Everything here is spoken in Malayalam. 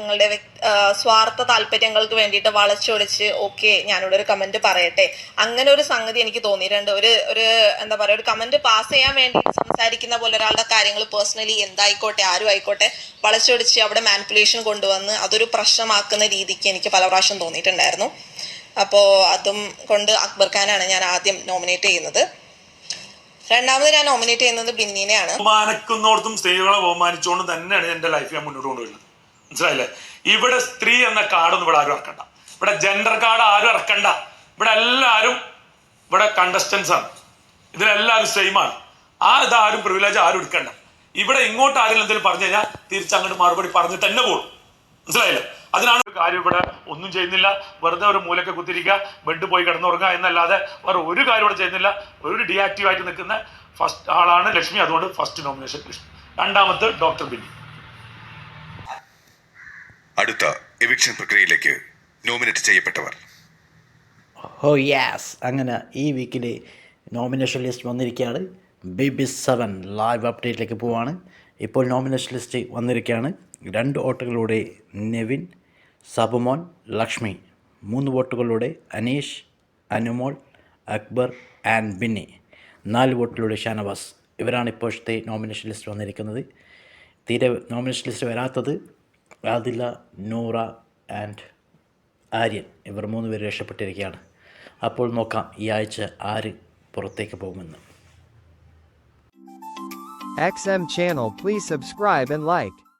നിങ്ങളുടെ സ്വാർത്ഥ താല്പര്യങ്ങൾക്ക് വേണ്ടിയിട്ട് വളച്ചൊടിച്ച് ഓക്കെ ഞാനിവിടെ ഒരു കമന്റ് പറയട്ടെ. അങ്ങനെ ഒരു സംഗതി എനിക്ക് തോന്നിയിട്ടുണ്ട്. ഒരു ഒരു എന്താ പറയുക ഒരു കമന്റ് പാസ് ചെയ്യാൻ വേണ്ടി സംസാരിക്കുന്ന പോലെ ഒരാളുടെ കാര്യങ്ങൾ പേഴ്സണലി എന്തായിക്കോട്ടെ ആരും ആയിക്കോട്ടെ വളച്ചൊടിച്ച് അവിടെ മാനിപ്പുലേഷൻ കൊണ്ടുവന്ന് അതൊരു പ്രശ്നമാക്കുന്ന രീതിക്ക് എനിക്ക് പല പ്രാവശ്യം തോന്നിയിട്ടുണ്ടായിരുന്നു. അപ്പോൾ അതും കൊണ്ട് അക്ബർ ഖാനാണ് ഞാൻ ആദ്യം നോമിനേറ്റ് ചെയ്യുന്നത്. രണ്ടാമത് ഞാൻ നോമിനേറ്റ് ചെയ്യുന്നത് ബിന്നിനെയാണ്. സ്ത്രീകളെ ബഹുമാനിച്ചുകൊണ്ട് തന്നെയാണ് എന്റെ ലൈഫ് ഞാൻ മുന്നോട്ട് കൊണ്ടുവരുന്നത് മനസ്സിലായില്ലേ? ഇവിടെ സ്ത്രീ എന്ന കാർഡൊന്നും ഇവിടെ ആരും ഇറക്കണ്ട. ഇവിടെ ജെൻഡർ കാർഡ് ആരും ഇറക്കണ്ട. ഇവിടെ എല്ലാവരും ഇവിടെ കണ്ടസ്റ്റൻസ് ആണ്. ഇതിലെല്ലാവരും സെയിം ആണ്. ആ ഇതാരും പ്രിവിലേജ് ആരും എടുക്കണ്ട. ഇവിടെ ഇങ്ങോട്ട് ആരെങ്കിലും എന്തെങ്കിലും പറഞ്ഞു കഴിഞ്ഞാൽ തിരിച്ചങ്ങോട്ട് മറുപടി പറഞ്ഞിട്ട് തന്നെ പോകും മനസ്സിലായില്ലേ? അതിനാണ് കാര്യം ഇവിടെ ഒന്നും ചെയ്യുന്നില്ല. വെറുതെ ഒരു മൂലക്കെ കുത്തിരിക്കുക ബെഡ് പോയി കിടന്നുറങ്ങുക എന്നല്ലാതെ വേറെ ഒരു കാര്യം ഇവിടെ ചെയ്യുന്നില്ല. ഒരു ഡിയാക്റ്റീവ് ആയിട്ട് നിൽക്കുന്ന ഫസ്റ്റ് ആളാണ് ലക്ഷ്മി. അതുകൊണ്ട് ഫസ്റ്റ് നോമിനേഷൻ ലക്ഷ്മി രണ്ടാമത്തെ ഡോക്ടർ ബിന്നി. അടുത്ത എവിക്ഷൻ പ്രക്രിയയിലേക്ക് നോമിനേറ്റ് ചെയ്യപ്പെട്ടവർ. ഓ യാസ് അങ്ങനെ ഈ വീക്കിലെ നോമിനേഷൻ ലിസ്റ്റ് വന്നിരിക്കുകയാണ്. ബി ബി സെവൻ ലൈവ് അപ്ഡേറ്റിലേക്ക് പോവാണ്. ഇപ്പോൾ നോമിനേഷൻ ലിസ്റ്റ് വന്നിരിക്കുകയാണ്. രണ്ട് വോട്ടുകളുടെ നെവിൻ സബുമോൻ ലക്ഷ്മി. മൂന്ന് വോട്ടുകളുടെ അനീഷ് അനുമോൾ അക്ബർ ആൻഡ് ബിന്നി. നാല് വോട്ടിലൂടെ ഷാനവാസ്. ഇവരാണ് ഇപ്പോഴത്തെ നോമിനേഷൻ ലിസ്റ്റ് വന്നിരിക്കുന്നത്. തീരെ നോമിനേഷൻ ലിസ്റ്റ് വരാത്തത് ആദില നൂറ ആൻഡ് ആര്യൻ ഇവർ മൂന്ന് പേര് രക്ഷപ്പെട്ടിരിക്കുകയാണ് അപ്പോൾ നോക്കാം ഈ ആഴ്ച ആര് പുറത്തേക്ക് പോകുമെന്ന് X M channel please subscribe and like.